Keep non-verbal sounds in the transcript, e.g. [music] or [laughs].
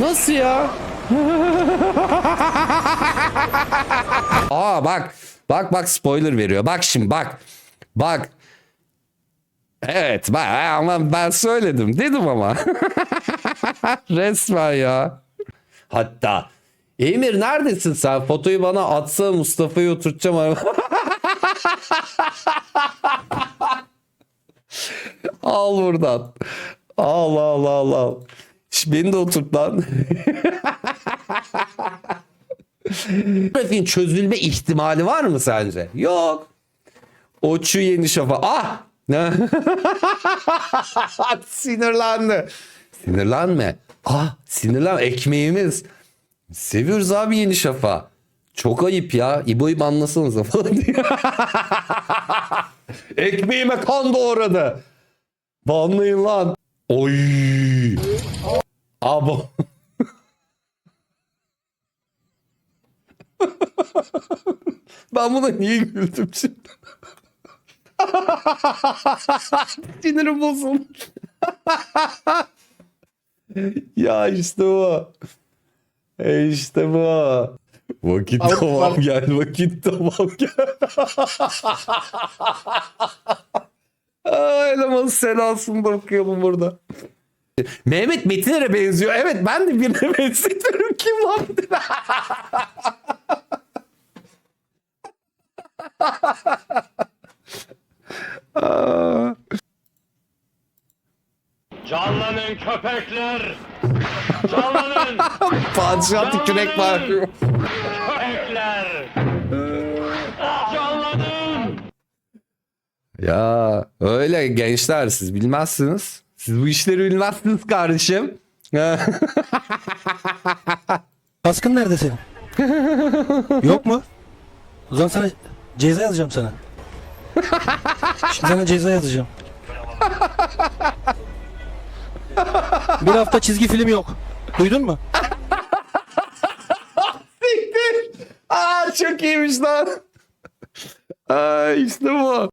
Nasıl ya? Aa bak. Bak bak spoiler veriyor. Bak şimdi bak. Bak. Evet bak ama ben söyledim dedim ama. [laughs] Resmen ya. Hatta Emir neredesin sen? Fotoyu bana atsa Mustafa'yı oturtacağım [laughs] al buradan. Al al al al. Şş, beni de oturt lan. [laughs] Trafiğin çözülme ihtimali var mı sence? Yok. Oçu yeni şafa. Ah! Ne? [laughs] Sinirlendi. Sinirlenme. Ah sinirlenme. Ekmeğimiz. Seviyoruz abi yeni şafa. Çok ayıp ya. İbo'yu banlasanıza falan diye. [laughs] Ekmeğime kan doğradı. Banlayın lan. Oy. Abo. ben buna niye güldüm şimdi? Sinirim bozuldu. ya işte bu. E işte bu. Vakit Abi, tamam bak- gel, vakit tamam gel. Aa, elemanın selasını da okuyalım burada. Mehmet Metinler'e benziyor. Evet ben de birine [laughs] benzetiyorum. Kim lan? Canlanın köpekler! Canlanın [laughs] Padişah tükürek var. köpekler! Canlanın! Ya öyle gençler siz bilmezsiniz. Siz bu işleri bilmezsiniz kardeşim. [laughs] Kaskın nerede senin? Yok mu? O zaman sana ceza yazacağım sana. Şimdi sana ceza yazacağım. Bir hafta çizgi film yok. Duydun mu? Siktir. Aa çok iyiymiş lan. Aa işte bu.